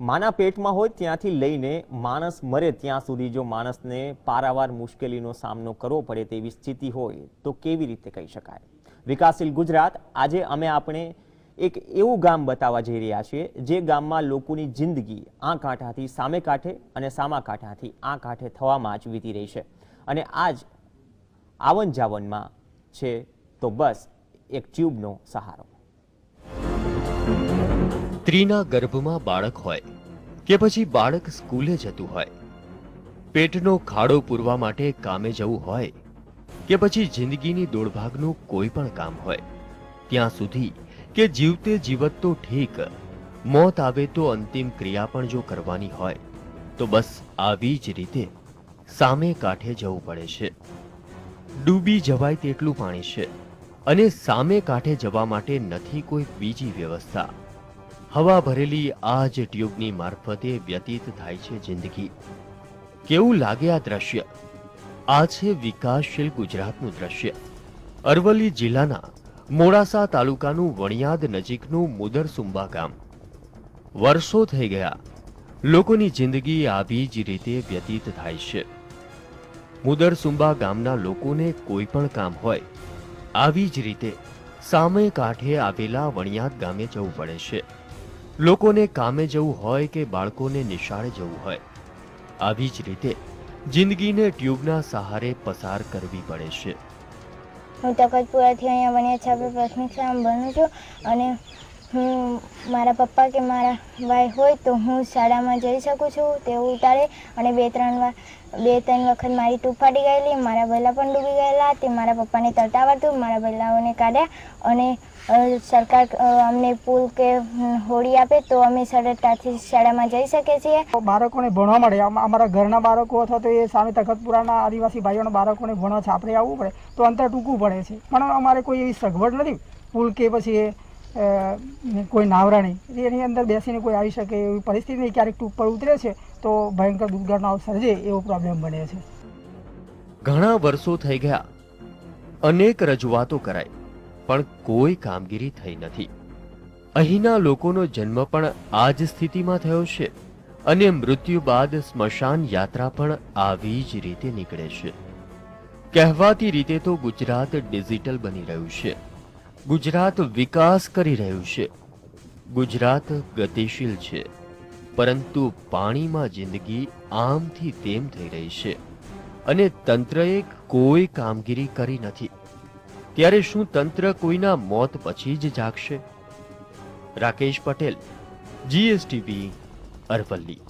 માના પેટમાં હોય ત્યાંથી લઈને માણસ મરે ત્યાં સુધી જો માણસને પારાવાર મુશ્કેલીનો સામનો કરવો પડે તેવી સ્થિતિ હોય, તો કેવી રીતે કહી શકાય? વિકાસશીલ ગુજરાત, આજે અમે આપણે એક એવું ગામ બતાવવા જઈ રહ્યા છીએ, જે ગામમાં લોકોની જિંદગી આ કાંઠાથી સામે કાંઠે અને સામા કાંઠાથી આ કાંઠે થવામાં જ વીતી રહી છે. અને આજ આવન જાવનમાં છે, તો બસ એક ટ્યુબનો સહારો. સ્ત્રીના ગર્ભમાં બાળક હોય કે પછી બાળક સ્કૂલે જતું હોય, પેટનો ખાડો પૂરવા માટે કામે જવું હોય કે પછી જિંદગીની દોડભાગનું કોઈ પણ કામ હોય, ત્યાં સુધી કે જીવતે જીવત તો ઠીક, મોત આવે તો અંતિમ ક્રિયા પણ જો કરવાની હોય, તો બસ આવી જ રીતે સામે કાંઠે જવું પડે છે. ડૂબી જવાય તેટલું પાણી છે અને સામે કાંઠે જવા માટે નથી કોઈ બીજી વ્યવસ્થા. હવા ભરેલી આ જ ટ્યુબની મારફતે વ્યતીત થાય છે જિંદગી. કેવું લાગે આ દ્રશ્ય? આ છે વિકાસશીલ ગુજરાતનું દ્રશ્ય. અરવલ્લી જિલ્લાના મોડાસા તાલુકાનું વણિયાદ નજીકનું મુદરસુંબા ગામ. વર્ષો થઈ ગયા. લોકોની જિંદગી આવી જ રીતે વ્યતીત થાય છે. મુદરસુંબા ગામના લોકોને કોઈ પણ કામ હોય, આવી જ રીતે સામે કાંઠે આવેલા વણિયાદ ગામે જવું પડે છે. લોકોને કામે જવું હોય કે બાળકોને નિશાળે જવું હોય, આવી જ રીતે જિંદગીને ટ્યુબના સહારે પસાર કરવી પડે છે. હું તકતપુરાથી અહીંયા વણિયા છાપે પ્રાથમિક શાળામાં ભણું છું અને હું મારા પપ્પા કે મારા ભાઈ હોય તો હું શાળામાં જઈ શકું છું, તેવું ઉતારે. અને બે, ત્રણ વાર બે, ત્રણ વખત મારી ટૂંક ફાટી ગયેલી, મારા ભૈલા પણ ડૂબી ગયેલા, તે મારા પપ્પાને તરતા મારા ભલાઓને કાઢ્યા. અને સરકાર અમને પુલ કે હોડી આપે તો અમે સરળતાથી શાળામાં જઈ શકીએ છીએ. બાળકોને ભણવા મળે અમારા ઘરના બાળકો અથવા તો એ સામે તખતપુરાના આદિવાસી ભાઈઓના બાળકોને ભણવા છાપરે આવવું પડે, તો અંતર ટૂંકું પડે છે. પણ અમારે કોઈ એવી સગવડ નથી? પુલ કે પછી કોઈ નાવરાણી એની અંદર બેસીને કોઈ આવી શકે એવી પરિસ્થિતિ ક્યારેક ટૂંક ઉતરે છે, તો ભયંકર દુર્ઘટનાઓ સર્જે એવો પ્રોબ્લેમ બને છે. ઘણા વર્ષો થઈ ગયા, અનેક રજૂઆતો કરાઈ, પણ કોઈ કામગીરી થઈ નથી. અહીંના લોકોનો જન્મ પણ આ જ સ્થિતિમાં થયો છે અને મૃત્યુ બાદ સ્મશાન યાત્રા પણ આવી જ રીતે નીકળે છે. કહેવાતી રીતે તો ગુજરાત ડિજિટલ બની રહ્યું છે. ગુજરાત વિકાસ કરી રહ્યું છે. ગુજરાત ગતિશીલ છે, પરંતુ પાણીમાં જિંદગી આમથી તેમ થઈ રહી છે અને તંત્રએ કોઈ કામગીરી કરી નથી. ત્યારે શું તંત્ર કોઈના મોત પછી જ જાગશે? રાકેશ પટેલ જીએસટીવી અરવલ્લી.